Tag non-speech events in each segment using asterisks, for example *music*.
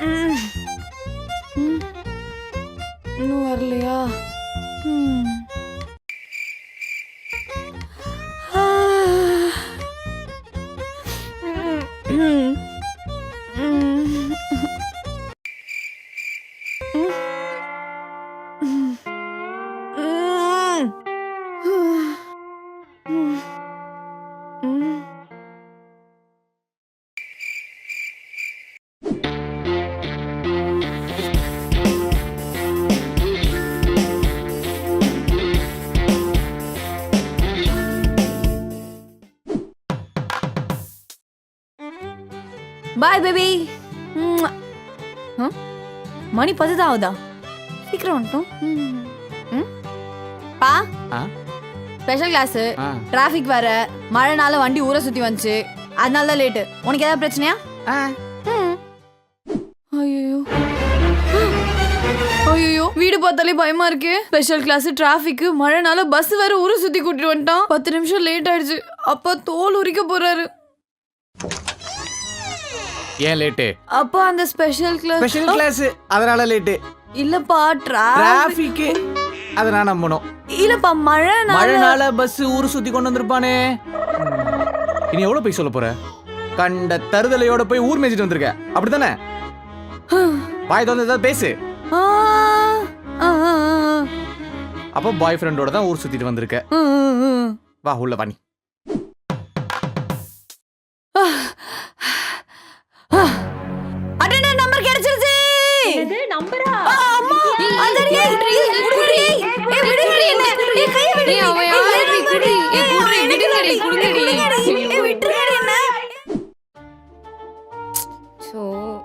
ம். ம். இன்னும் பாய் பேபி மணி பத்து தான் ஆகுதா சீக்கிரம் வந்துட்டோம் ம். ம்? பா. ஆ? Special class. டிராஃபிக் வேற. மழைனால வண்டி ஊரை சுத்தி வந்துச்சு. அதனால தான் லேட்டு உனக்கு ஏதாவது பிரச்சனையா? ஐயோ *gasps* ஐயோ வீடு பார்த்தாலே பயமா இருக்கு. ஸ்பெஷல் கிளாஸ் டிராஃபிக் மழைனால பஸ் வேற ஊரை சுத்தி கூட்டிட்டு வந்துட்டான். பத்து நிமிஷம் லேட் ஆயிடுச்சு. அப்பா தோல் உரிக்க போறாரு. ஏன் லேட்டு அப்பா அந்த ஸ்பெஷல் கிளாஸ் ஸ்பெஷல் கிளாஸ் அதனால லேட்டு இல்லப்பா டிராஃபிக் டிராபிக் அதனால நம்பணும். இல்லப்பா மழை மழைனால பஸ் ஊர் சுத்தி கொண்டு வந்திருப்பானே. இனி எவ்வளவு போய் சொல்ல போற? கண்ட தருதலையோட போய் ஊர் மேய்ச்சிட்டு வந்திருக்க. அப்படித்தானே? பாய் தோந்து ஏதாவது பேசு. அப்போ பாய் ஃப்ரெண்டோட தான் ஊர் சுத்திட்டு வந்திருக்க. வா உள்ள வாணி என்ன. சோ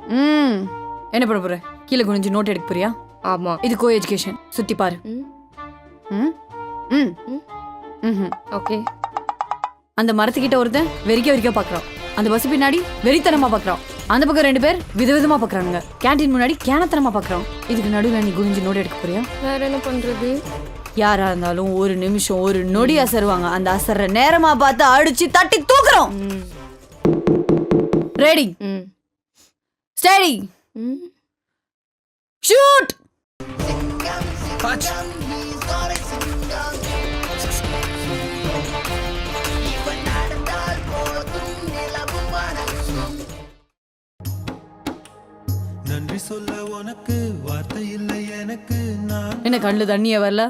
ம். என்ன பண்ண போற? கீழே குனிஞ்சு நோட் எடுக்க போறியா? ஆமா. இது கோ எஜுகேஷன் சுத்தி பாரு. ம், ம்? ம். ஓகே. அந்த மரத்துக்கிட்ட ஒருத்தன் வெறிக்க வெறிக்க பாக்குறான். அந்த பஸ் பின்னாடி வெறித்தனமா பாக்குறான். அந்த பக்கம் ரெண்டு பேர் விதவிதமா பாக்குறானுங்க. கேண்டீன் முன்னாடி கேனத்தனமா பாக்குறான். இதுக்கு நடுவுல நீ குனிஞ்சு நோட் எடுக்க போறியா? வேற என்ன பண்றது? யாரா இருந்தாலும் ஒரு நிமிஷம் ஒரு நொடி அசருவாங்க அந்த அசர்ற நேரமா பார்த்து அடிச்சு தட்டி தூக்குறோம். Ready study. ஷூட் நன்றி சொல்ல உனக்கு வார்த்தை இல்லை எனக்கு. நான் என்ன கண்ணுல தண்ணிய வரல?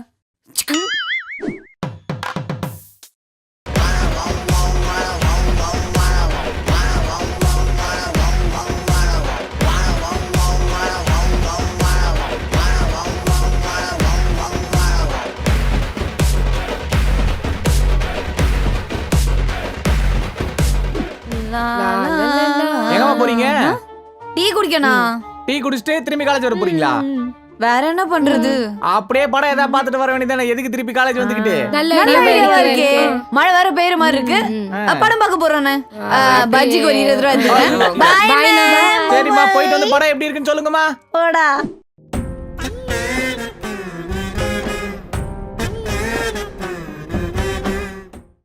எங்கம்மா போறீங்க? டீ குடிக்கணும் டீ குடிச்சிட்டு திரும்பி காலேஜ் வர போறீங்களா? வேற என்ன பண்றது? அப்படியே படம் ஏதாவது பார்த்துட்டு வர வேண்டியதானே எதுக்கு திருப்பி காலேஜ் வந்துக்கிட்டு? நல்ல ஐடியாவா இருக்கு. மழை வேற பெய்யுற மாதிரி இருக்கு. படம் பார்க்க போறோன்னு பஜ்ஜிக்கு ஒரு இருபது ரூபா எடுத்துக்கிறேன். சரிம்மா போயிட்டு வந்து படம் எப்படி இருக்குன்னு சொல்லுங்கம்மா. போடா.